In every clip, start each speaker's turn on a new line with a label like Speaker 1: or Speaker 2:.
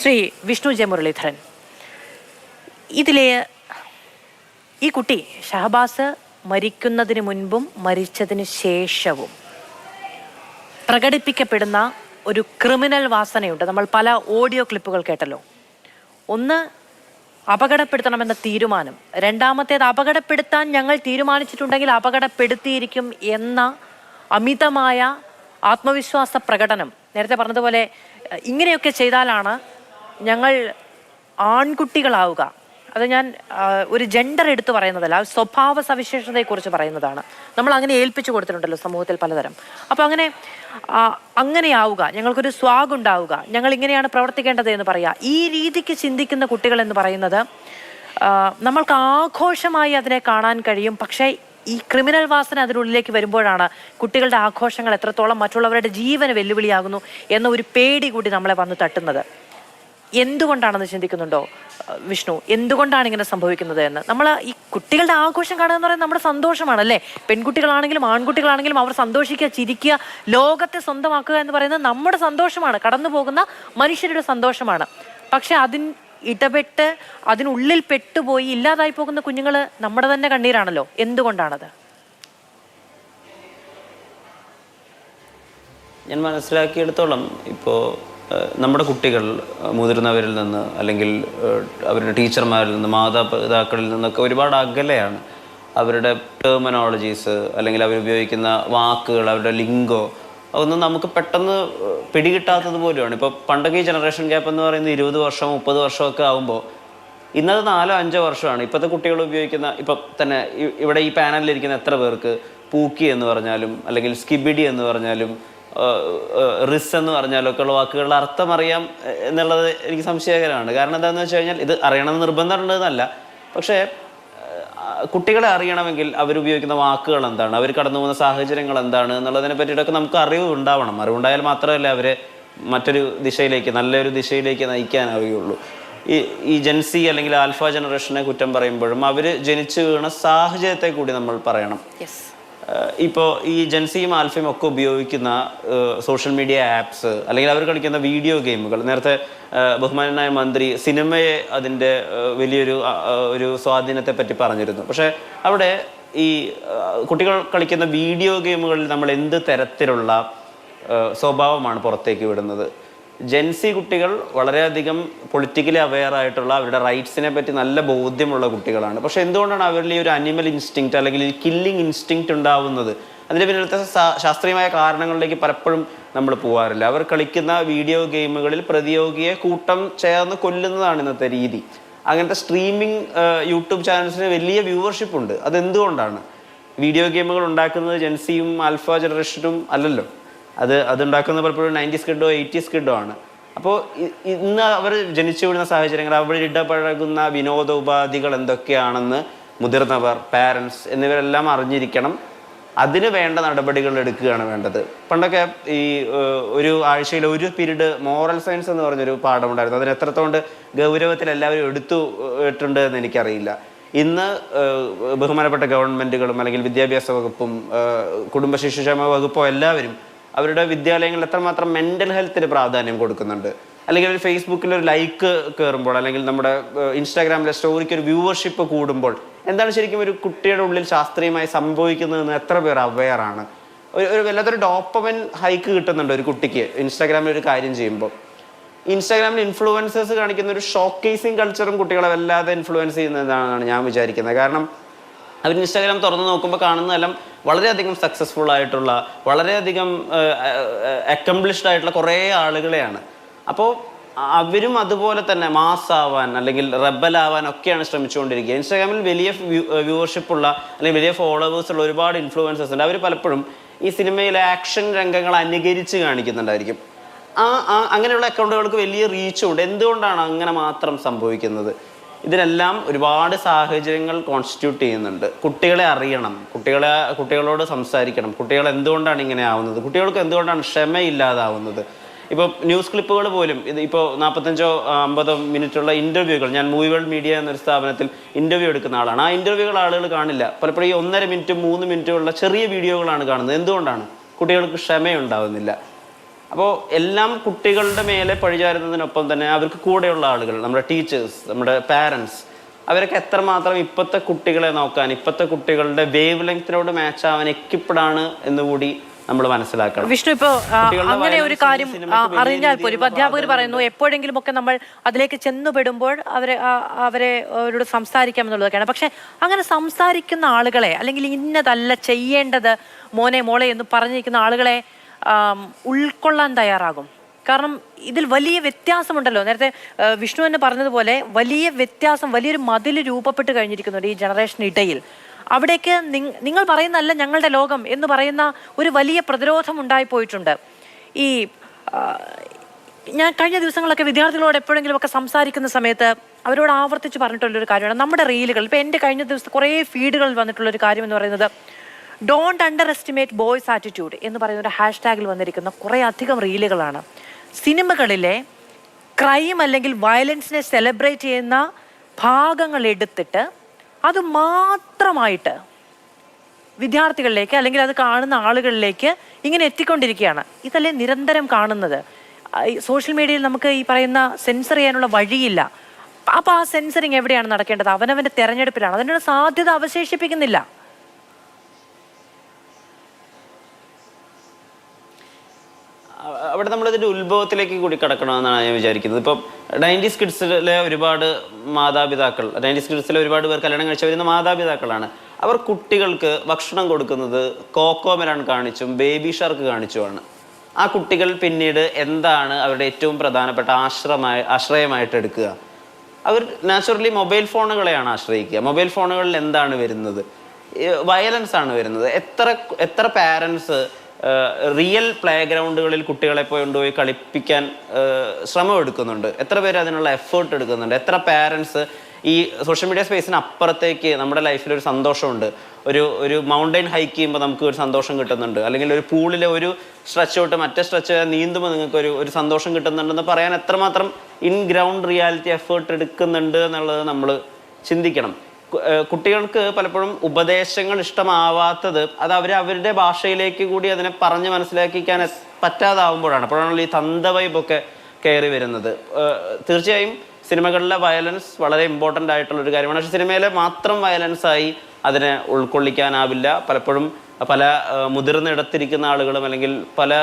Speaker 1: Shri Vishnu J Muraleedharan. ഇതിലെ ഈ കുട്ടി ഷഹബാസ് മരിക്കുന്നതിന് മുൻപും മരിച്ചതിന് ശേഷവും പ്രകടിപ്പിക്കപ്പെടുന്ന ഒരു ക്രിമിനൽ വാസനയുണ്ട്. നമ്മൾ പല ഓഡിയോ ക്ലിപ്പുകൾ കേട്ടല്ലോ. ഒന്ന് അപകടപ്പെടുത്തണമെന്ന തീരുമാനം. രണ്ടാമത്തേത് അപകടപ്പെടുത്താൻ ഞങ്ങൾ തീരുമാനിച്ചിട്ടുണ്ടെങ്കിൽ അപകടപ്പെടുത്തിയിരിക്കും എന്ന അമിതമായ ആത്മവിശ്വാസ പ്രകടനം. നേരത്തെ പറഞ്ഞതുപോലെ ഇങ്ങനെയൊക്കെ ചെയ്താലാണ് ഞങ്ങൾ ആൺകുട്ടികളാവുക. അത് ഞാൻ ഒരു ജെൻഡർ എടുത്തു പറയുന്നതല്ല സ്വഭാവ സവിശേഷതയെക്കുറിച്ച് പറയുന്നതാണ്. നമ്മൾ അങ്ങനെ ഏൽപ്പിച്ചു കൊടുത്തിട്ടുണ്ടല്ലോ സമൂഹത്തിൽ പലതരം. അപ്പോൾ അങ്ങനെ അങ്ങനെയാവുക. ഞങ്ങൾക്കൊരു സ്വാഗുണ്ടാവുക ഞങ്ങൾ ഇങ്ങനെയാണ് പ്രവർത്തിക്കേണ്ടത് എന്ന് പറയുക. ഈ രീതിക്ക് ചിന്തിക്കുന്ന കുട്ടികൾ എന്ന് പറയുന്നത് നമ്മൾക്ക് ആഘോഷമായി അതിനെ കാണാൻ കഴിയും. പക്ഷേ ഈ ക്രിമിനൽ വാസന അതിനുള്ളിലേക്ക് വരുമ്പോഴാണ് കുട്ടികളുടെ ആഘോഷങ്ങൾ എത്രത്തോളം മറ്റുള്ളവരുടെ ജീവന് വെല്ലുവിളിയാകുന്നു എന്ന ഒരു പേടി കൂടി നമ്മളെ വന്ന് തട്ടുന്നത്. എന്തുകൊണ്ടാണെന്ന് ചിന്തിക്കുന്നുണ്ടോ വിഷ്ണു? എന്തുകൊണ്ടാണ് ഇങ്ങനെ സംഭവിക്കുന്നത് എന്ന്? നമ്മൾ ഈ കുട്ടികളുടെ ആഘോഷം കാണുക പറയുന്നത് നമ്മുടെ സന്തോഷമാണ് അല്ലേ പെൺകുട്ടികളാണെങ്കിലും ആൺകുട്ടികളാണെങ്കിലും അവർ സന്തോഷിക്കുക ചിരിക്കുക ലോകത്തെ സ്വന്തമാക്കുക എന്ന് പറയുന്നത് നമ്മുടെ സന്തോഷമാണ്. കടന്നു പോകുന്ന മനുഷ്യരുടെ സന്തോഷമാണ്. പക്ഷെ അതിൻ ഇടപെട്ട് അതിനുള്ളിൽ പെട്ടുപോയി ഇല്ലാതായി പോകുന്ന കുഞ്ഞുങ്ങൾ നമ്മുടെ തന്നെ കണ്ണീരാണല്ലോ. എന്തുകൊണ്ടാണത്?
Speaker 2: ഞാൻ മനസ്സിലാക്കിയെടുത്തോളം. ഇപ്പോൾ നമ്മുടെ കുട്ടികൾ മുതിർന്നവരിൽ നിന്ന് അല്ലെങ്കിൽ അവരുടെ ടീച്ചർമാരിൽ നിന്ന് മാതാപിതാക്കളിൽ നിന്നൊക്കെ ഒരുപാട് അകലെയാണ്. അവരുടെ ടെർമിനോളജീസ് അല്ലെങ്കിൽ അവരുപയോഗിക്കുന്ന വാക്കുകൾ അവരുടെ ലിംഗോ അതൊന്നും നമുക്ക് പെട്ടെന്ന് പിടികിട്ടാത്തത് പോലെയാണ്. ഇപ്പോൾ പണ്ടൊക്കെ ഈ ജനറേഷൻ ഗ്യാപ്പ് എന്ന് പറയുന്നത് ഇരുപത് വർഷം മുപ്പത് വർഷമൊക്കെ ആകുമ്പോൾ ഇന്നത് നാലോ അഞ്ചോ വർഷമാണ്. ഇപ്പോഴത്തെ കുട്ടികൾ ഉപയോഗിക്കുന്ന ഇപ്പം തന്നെ ഇവിടെ ഈ പാനലിലിരിക്കുന്ന എത്ര പേർക്ക് പൂക്കി എന്ന് പറഞ്ഞാലും അല്ലെങ്കിൽ സ്കിബിഡി എന്ന് പറഞ്ഞാലും റിസ് എന്ന് പറഞ്ഞാലോ ഒക്കെ ഉള്ള വാക്കുകളുടെ അർത്ഥം അറിയാം എന്നുള്ളത് എനിക്ക് സംശയകരമാണ്. കാരണം എന്താണെന്ന് വെച്ച് കഴിഞ്ഞാൽ ഇത് അറിയണമെന്ന് നിർബന്ധമുണ്ടെന്നല്ല പക്ഷേ കുട്ടികളെ അറിയണമെങ്കിൽ അവരുപയോഗിക്കുന്ന വാക്കുകൾ എന്താണ്? അവർ കടന്നു പോകുന്ന സാഹചര്യങ്ങൾ എന്താണ്? എന്നുള്ളതിനെ പറ്റിയിട്ടൊക്കെ നമുക്ക് അറിവ് ഉണ്ടാവണം. അറിവുണ്ടായാൽ മാത്രമല്ല അവരെ മറ്റൊരു ദിശയിലേക്ക് നല്ലൊരു ദിശയിലേക്ക് നയിക്കാനാവുകയുള്ളൂ ഈ ഈ ജെൻസി അല്ലെങ്കിൽ ആൽഫ ജനറേഷനെ കുറ്റം പറയുമ്പോഴും അവർ ജനിച്ചു വീണ സാഹചര്യത്തെ കൂടി നമ്മൾ പറയണം. ഇപ്പോൾ ഈ ജെൻസിയും ആൽഫയും ഒക്കെ ഉപയോഗിക്കുന്ന സോഷ്യൽ മീഡിയ ആപ്സ് അല്ലെങ്കിൽ അവർ കളിക്കുന്ന വീഡിയോ ഗെയിമുകൾ നേരത്തെ ബഹുമാനനായ മന്ത്രി സിനിമയെ അതിന്റെ വലിയൊരു ഒരു സ്വാധീനത്തെ പറ്റി പറഞ്ഞിരുന്നു. പക്ഷേ അവിടെ ഈ കുട്ടികൾ കളിക്കുന്ന വീഡിയോ ഗെയിമുകളിൽ നമ്മൾ എന്ത് തരത്തിലുള്ള സ്വഭാവമാണ് പുറത്തേക്ക് വിടുന്നത്? ജെൻസി കുട്ടികൾ വളരെയധികം പൊളിറ്റിക്കലി അവെയർ ആയിട്ടുള്ള അവരുടെ റൈറ്റ്സിനെ പറ്റി നല്ല ബോധ്യമുള്ള കുട്ടികളാണ്. പക്ഷെ എന്തുകൊണ്ടാണ് അവരിൽ ഈ ഒരു അനിമൽ ഇൻസ്റ്റിങ്ക്റ്റ് അല്ലെങ്കിൽ ഈ കില്ലിംഗ് ഇൻസ്റ്റിങ്ക്റ്റ് ഉണ്ടാവുന്നത്? അതിന്റെ പിന്നിലത്തെ ശാസ്ത്രീയമായ കാരണങ്ങളിലേക്ക് പലപ്പോഴും നമ്മൾ പോകാറില്ല അവർ കളിക്കുന്ന വീഡിയോ ഗെയിമുകളിൽ പ്രതിയോഗിയെ കൂട്ടം ചേർന്ന് കൊല്ലുന്നതാണ് ഇന്നത്തെ രീതി. അങ്ങനത്തെ സ്ട്രീമിംഗ് യൂട്യൂബ് ചാനൽസിന് വലിയ വ്യൂവർഷിപ്പ് ഉണ്ട്. അതെന്തുകൊണ്ടാണ്? വീഡിയോ ഗെയിമുകൾ ഉണ്ടാക്കുന്നത് ജെൻസിയും ആൽഫ ജനറേഷനും അല്ലല്ലോ. അത് അതുണ്ടാക്കുന്നത് പലപ്പോഴും നയന്റീസ് കിഡോ എയ്റ്റീസ് കിഡോ ആണ്. അപ്പോൾ ഇന്ന് അവർ ജനിച്ചു വീഴുന്ന സാഹചര്യങ്ങൾ അവർ ഇടപഴകുന്ന വിനോദ ഉപാധികൾ എന്തൊക്കെയാണെന്ന് മുതിർന്നവർ പാരൻസ് എന്നിവരെല്ലാം അറിഞ്ഞിരിക്കണം. അതിന് വേണ്ട നടപടികൾ എടുക്കുകയാണ് വേണ്ടത്. പണ്ടൊക്കെ ഈ ഒരു ആഴ്ചയിൽ ഒരു പീരീഡ് മോറൽ സയൻസ് എന്ന് പറഞ്ഞൊരു പാഠമുണ്ടായിരുന്നു. അതിന് എത്രത്തോണ്ട് ഗൗരവത്തിൽ എല്ലാവരും എടുത്തു ഇട്ടുണ്ട് എന്ന് എനിക്കറിയില്ല. ഇന്ന് ബഹുമാനപ്പെട്ട ഗവൺമെന്റുകളും അല്ലെങ്കിൽ വിദ്യാഭ്യാസ വകുപ്പും കുടുംബശിശുക്ഷേമ കുടുംബ ശിശുക്ഷേമ വകുപ്പോ എല്ലാവരും അവരുടെ വിദ്യാലയങ്ങളിൽ എത്രമാത്രം മെന്റൽ ഹെൽത്തിന് പ്രാധാന്യം കൊടുക്കുന്നുണ്ട്. അല്ലെങ്കിൽ ഒരു ഫേസ്ബുക്കിൽ ഒരു ലൈക്ക് കയറുമ്പോൾ അല്ലെങ്കിൽ നമ്മുടെ ഇൻസ്റ്റാഗ്രാമിലെ സ്റ്റോറിക്ക് ഒരു വ്യൂവർഷിപ്പ് കൂടുമ്പോൾ എന്താണ് ശരിക്കും ഒരു കുട്ടിയുടെ ഉള്ളിൽ ശാസ്ത്രീയമായി സംഭവിക്കുന്നതെന്ന് എത്ര പേർ അവെയർ ആണ്? ഒരു ഒരു വല്ലാത്തൊരു ഡോപ്പവൻ ഹൈക്ക് കിട്ടുന്നുണ്ട് ഒരു കുട്ടിക്ക് ഇൻസ്റ്റാഗ്രാമിൽ ഒരു കാര്യം ചെയ്യുമ്പോൾ. ഇൻസ്റ്റാഗ്രാമിൽ ഇൻഫ്ലുവൻസേഴ്സ് കാണിക്കുന്ന ഒരു ഷോക്കേസിങ് കൾച്ചറും കുട്ടികളെ വല്ലാതെ ഇൻഫ്ലുവൻസ് ചെയ്യുന്നതാണെന്നാണ് ഞാൻ വിചാരിക്കുന്നത്. കാരണം അവർ ഇൻസ്റ്റാഗ്രാം തുറന്ന് നോക്കുമ്പോൾ കാണുന്നതെല്ലാം വളരെയധികം സക്സസ്ഫുൾ ആയിട്ടുള്ള വളരെയധികം അക്കംപ്ലിഷ്ഡ് ആയിട്ടുള്ള കുറേ ആളുകളെയാണ്. അപ്പോൾ അവരും അതുപോലെ തന്നെ മാസ് ആവാൻ അല്ലെങ്കിൽ റെബൽ ആവാൻ ഒക്കെയാണ് ശ്രമിച്ചുകൊണ്ടിരിക്കുക. ഇൻസ്റ്റാഗ്രാമിൽ വലിയ വ്യൂവർഷിപ്പ് ഉള്ള അല്ലെങ്കിൽ വലിയ ഫോളോവേഴ്സ് ഉള്ള ഒരുപാട് ഇൻഫ്ലുവൻസേഴ്സ് ഉണ്ട്. അവർ പലപ്പോഴും ഈ സിനിമയിലെ ആക്ഷൻ രംഗങ്ങൾ അനുകരിച്ച് കാണിക്കുന്നുണ്ടായിരിക്കും. ആ അങ്ങനെയുള്ള അക്കൗണ്ടുകൾക്ക് വലിയ റീച്ച് ഉണ്ട്. എന്തുകൊണ്ടാണ് അങ്ങനെ മാത്രം സംഭവിക്കുന്നത്? ഇതിനെല്ലാം ഒരുപാട് സാഹചര്യങ്ങൾ കോൺസ്റ്റിറ്റ്യൂട്ട് ചെയ്യുന്നുണ്ട്. കുട്ടികളെ അറിയണം. കുട്ടികളെ കുട്ടികളോട് സംസാരിക്കണം. കുട്ടികൾ എന്തുകൊണ്ടാണ് ഇങ്ങനെ ആവുന്നത്? കുട്ടികൾക്ക് എന്തുകൊണ്ടാണ് ക്ഷമയില്ലാതാവുന്നത്? ഇപ്പോൾ ന്യൂസ് ക്ലിപ്പുകൾ പോലും ഇത് ഇപ്പോൾ നാൽപ്പത്തഞ്ചോ അമ്പതോ മിനിറ്റുള്ള ഇന്റർവ്യൂകൾ ഞാൻ മൂവി വേൾഡ് മീഡിയ എന്നൊരു സ്ഥാപനത്തിൽ ഇന്റർവ്യൂ എടുക്കുന്ന ആളാണ്. ആ ഇന്റർവ്യൂകൾ ആളുകൾ കാണില്ല. പലപ്പോഴും ഈ ഒന്നര മിനിറ്റ് മൂന്ന് മിനിറ്റുള്ള ചെറിയ വീഡിയോകളാണ് കാണുന്നത്. എന്തുകൊണ്ടാണ്? കുട്ടികൾക്ക് ക്ഷമയുണ്ടാവുന്നില്ല. അപ്പോൾ എല്ലാം കുട്ടികളുടെ മേലെ പഴിചാരുന്നതിനൊപ്പം തന്നെ അവർക്ക് കൂടെയുള്ള ആളുകൾ നമ്മുടെ ടീച്ചേഴ്സ് നമ്മുടെ പാരൻസ് അവരൊക്കെ എത്രമാത്രം ഇപ്പോഴത്തെ കുട്ടികളെ നോക്കാൻ ഇപ്പോഴത്തെ കുട്ടികളുടെ വേവ് ലെങ്ത്തിനോട് മാച്ച് ആവാൻ എന്ന് കൂടി നമ്മൾ മനസ്സിലാക്കണം.
Speaker 1: വിഷ്ണു ഇപ്പോ അങ്ങനെ ഒരു കാര്യം അറിഞ്ഞാൽ പോലും. അധ്യാപകർ പറയുന്നു എപ്പോഴെങ്കിലും ഒക്കെ നമ്മൾ അതിലേക്ക് ചെന്നുപെടുമ്പോൾ അവരെ അവരെ അവരോട് സംസാരിക്കാം എന്നുള്ളതൊക്കെയാണ്. പക്ഷെ അങ്ങനെ സംസാരിക്കുന്ന ആളുകളെ അല്ലെങ്കിൽ ഇന്നതല്ല ചെയ്യേണ്ടത് മോനെ മോളെ എന്ന് പറഞ്ഞിരിക്കുന്ന ആളുകളെ ഉൾക്കൊള്ളാൻ തയ്യാറാകും. കാരണം ഇതിൽ വലിയ വ്യത്യാസമുണ്ടല്ലോ. നേരത്തെ വിഷ്ണു തന്നെ പറഞ്ഞതുപോലെ വലിയ വ്യത്യാസം വലിയൊരു മതിൽ രൂപപ്പെട്ട് കഴിഞ്ഞിരിക്കുന്നുണ്ട് ഈ ജനറേഷൻ ഇടയിൽ. അവിടേക്ക് നിങ്ങൾ പറയുന്നതല്ല ഞങ്ങളുടെ ലോകം എന്ന് പറയുന്ന ഒരു വലിയ പ്രതിരോധം ഉണ്ടായിപ്പോയിട്ടുണ്ട് ഈ ഞാൻ കഴിഞ്ഞ ദിവസങ്ങളൊക്കെ വിദ്യാർത്ഥികളോട് എപ്പോഴെങ്കിലും ഒക്കെ സംസാരിക്കുന്ന സമയത്ത് അവരോട് ആവർത്തിച്ച് പറഞ്ഞിട്ടുള്ളൊരു കാര്യമാണ് നമ്മുടെ റീലുകൾ. ഇപ്പം എന്റെ കഴിഞ്ഞ ദിവസത്തെ കുറേ ഫീഡുകളിൽ വന്നിട്ടുള്ളൊരു കാര്യം എന്ന് പറയുന്നത് don't underestimate boys attitude എന്ന് പറയുന്ന ഒരു ഹാഷ്ടാഗിൽ വന്നിരിക്കുന്ന കുറേ അധികം റീലുകളാണ്. സിനിമകളിലെ ക്രൈം അല്ലെങ്കിൽ വയലൻസിനെ സെലിബ്രേറ്റ് ചെയ്യുന്ന ഭാഗങ്ങൾ എടുത്തിട്ട് അത് മാത്രമായിട്ട് വിദ്യാർത്ഥികളിലേക്ക് അല്ലെങ്കിൽ അത് കാണുന്ന ആളുകളിലേക്ക് ഇങ്ങനെ എത്തിക്കൊണ്ടിരിക്കുകയാണ്. ഇതല്ലേ നിരന്തരം കാണുന്നത്. സോഷ്യൽ മീഡിയയിൽ നമുക്ക് ഈ പറയുന്ന സെൻസർ ചെയ്യാനുള്ള വഴിയില്ല. അപ്പോൾ ആ സെൻസറിങ് എവിടെയാണ് നടക്കേണ്ടത്? അവനവന്റെ തെരഞ്ഞെടുപ്പിലാണ്. അതിനുള്ള സാധ്യത അവശേഷിപ്പിക്കുന്നില്ല.
Speaker 2: അവിടെ നമ്മൾ ഇതിന്റെ ഉത്ഭവത്തിലേക്ക് കൂടി കടക്കണമെന്നാണ് ഞാൻ വിചാരിക്കുന്നത്. ഇപ്പം നയന്റീസ് കിഡ്സിലെ ഒരുപാട് മാതാപിതാക്കൾ നയന്റീസ് കിഡ്സിലെ ഒരുപാട് പേർ കല്യാണം കഴിച്ചു വരുന്ന മാതാപിതാക്കളാണ്. അവർ കുട്ടികൾക്ക് ഭക്ഷണം കൊടുക്കുന്നത് കോക്കോമെലൺ കാണിച്ചും ബേബി ഷാർക്ക് കാണിച്ചുമാണ്. ആ കുട്ടികൾ പിന്നീട് എന്താണ് അവരുടെ ഏറ്റവും പ്രധാനപ്പെട്ട ആശ്രമായി ആശ്രയമായിട്ട് എടുക്കുക? അവർ നാച്ചുറലി മൊബൈൽ ഫോണുകളെയാണ് ആശ്രയിക്കുക. മൊബൈൽ ഫോണുകളിൽ എന്താണ് വരുന്നത്? വയലൻസ് ആണ് വരുന്നത്. എത്ര എത്ര പാരൻസ് റിയൽ പ്ലേ ഗ്രൗണ്ടുകളിൽ കുട്ടികളെ പോയി കൊണ്ടുപോയി കളിപ്പിക്കാൻ ശ്രമം എടുക്കുന്നുണ്ട്. എത്ര പേര് അതിനുള്ള എഫേർട്ട് എടുക്കുന്നുണ്ട്? എത്ര പാരൻസ് ഈ സോഷ്യൽ മീഡിയ സ്പേസിന് അപ്പുറത്തേക്ക് നമ്മുടെ ലൈഫിൽ ഒരു സന്തോഷമുണ്ട്? ഒരു ഒരു മൗണ്ടൈൻ ഹൈക്ക് ചെയ്യുമ്പോൾ നമുക്ക് ഒരു സന്തോഷം കിട്ടുന്നുണ്ട്. അല്ലെങ്കിൽ ഒരു പൂളിലെ ഒരു സ്ട്രെച്ച് തൊട്ട് മറ്റേ സ്ട്രെച്ച് നീന്തുമ്പോൾ നിങ്ങൾക്ക് ഒരു ഒരു സന്തോഷം കിട്ടുന്നുണ്ടെന്ന് പറയാൻ എത്രമാത്രം ഇൻ ഗ്രൗണ്ട് റിയാലിറ്റി എഫേർട്ട് എടുക്കുന്നുണ്ട് എന്നുള്ളത് നമ്മൾ ചിന്തിക്കണം. കുട്ടികൾക്ക് പലപ്പോഴും ഉപദേശങ്ങൾ ഇഷ്ടമാവാത്തത് അത് അവർ അവരുടെ ഭാഷയിലേക്ക് കൂടി അതിനെ പറഞ്ഞ് മനസ്സിലാക്കിക്കാൻ പറ്റാതാവുമ്പോഴാണ്. അപ്പോഴാണല്ലോ ഈ തന്തവൈബൊക്കെ കയറി വരുന്നത്. തീർച്ചയായും സിനിമകളിലെ വയലൻസ് വളരെ ഇമ്പോർട്ടന്റ് ആയിട്ടുള്ള ഒരു കാര്യമാണ്. പക്ഷേ സിനിമയിലെ മാത്രം വയലൻസ് ആയി അതിനെ ഉൾക്കൊള്ളിക്കാനാവില്ല. പലപ്പോഴും പല മുതിർന്ന മുതിർന്നിടത്തിരിക്കുന്ന ആളുകളും അല്ലെങ്കിൽ പല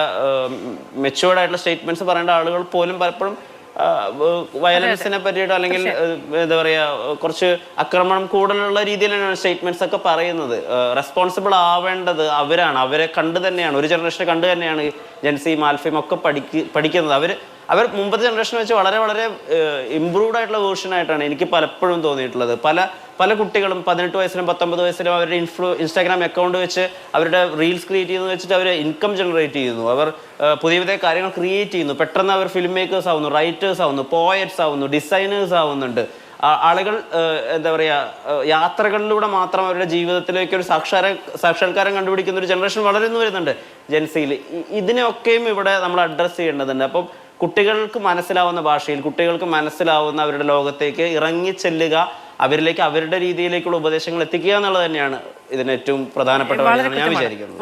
Speaker 2: മെച്ചുവേർഡ് ആയിട്ടുള്ള സ്റ്റേറ്റ്മെന്റ്സ് പറയേണ്ട ആളുകൾ പോലും പലപ്പോഴും വയലൻസിനെ പറ്റിയിട്ട് അല്ലെങ്കിൽ എന്താ പറയാ കുറച്ച് ആക്രമണം കൂടുതലുള്ള രീതിയിലാണ് സ്റ്റേറ്റ്മെന്റ്സ് ഒക്കെ പറയുന്നത്. റെസ്പോൺസിബിൾ ആവേണ്ടത് അവരാണ്. അവരെ കണ്ടു തന്നെയാണ്. ഒരു ജനറേഷനെ കണ്ടു തന്നെയാണ് ജെൻസിയും ആൽഫയും ഒക്കെ പഠിക്ക് പഠിക്കുന്നത്. അവർ അവർ മുമ്പത്തെ ജനറേഷൻ വെച്ച് വളരെ വളരെ ഇമ്പ്രൂവ്ഡ് ആയിട്ടുള്ള വേർഷൻ ആയിട്ടാണ് എനിക്ക് പലപ്പോഴും തോന്നിയിട്ടുള്ളത്. പല പല കുട്ടികളും പതിനെട്ട് വയസ്സിലും പത്തൊമ്പത് വയസ്സിലും അവരുടെ ഇൻഫ്ലു ഇൻസ്റ്റാഗ്രാം അക്കൗണ്ട് വെച്ച് അവരുടെ റീൽസ് ക്രിയേറ്റ് ചെയ്യുന്നത് വെച്ചിട്ട് അവർ ഇൻകം ജനറേറ്റ് ചെയ്യുന്നു. അവർ പുതിയ പുതിയ കാര്യങ്ങൾ ക്രിയേറ്റ് ചെയ്യുന്നു. പെട്ടെന്ന് അവർ ഫിലിം മേക്കേഴ്സ് ആവുന്നു റൈറ്റേഴ്സ് ആവുന്നു പോയറ്റ്സ് ആവുന്നു ഡിസൈനേഴ്സ് ആവുന്നുണ്ട്. ആളുകൾ എന്താ പറയുക യാത്രകളിലൂടെ മാത്രം അവരുടെ ജീവിതത്തിലേക്ക് ഒരു സാക്ഷാര സാക്ഷാത്കാരം കണ്ടുപിടിക്കുന്ന ഒരു ജനറേഷൻ വളരുന്നു വരുന്നുണ്ട്. ജെൻസിയിൽ ഇതിനെയൊക്കെയും ഇവിടെ നമ്മൾ അഡ്രസ്സ് ചെയ്യേണ്ടതുണ്ട്. അപ്പം കുട്ടികൾക്ക് മനസ്സിലാവുന്ന ഭാഷയിൽ കുട്ടികൾക്ക് മനസ്സിലാവുന്ന അവരുടെ ലോകത്തേക്ക് ഇറങ്ങി ചെല്ലുക അവരിലേക്ക് അവരുടെ രീതിയിലേക്കുള്ള ഉപദേശങ്ങൾ എത്തിക്കുക എന്നുള്ളത് തന്നെയാണ് ഇതിന് ഏറ്റവും പ്രധാനപ്പെട്ട ഞാൻ. വിചാരിക്കുന്നത്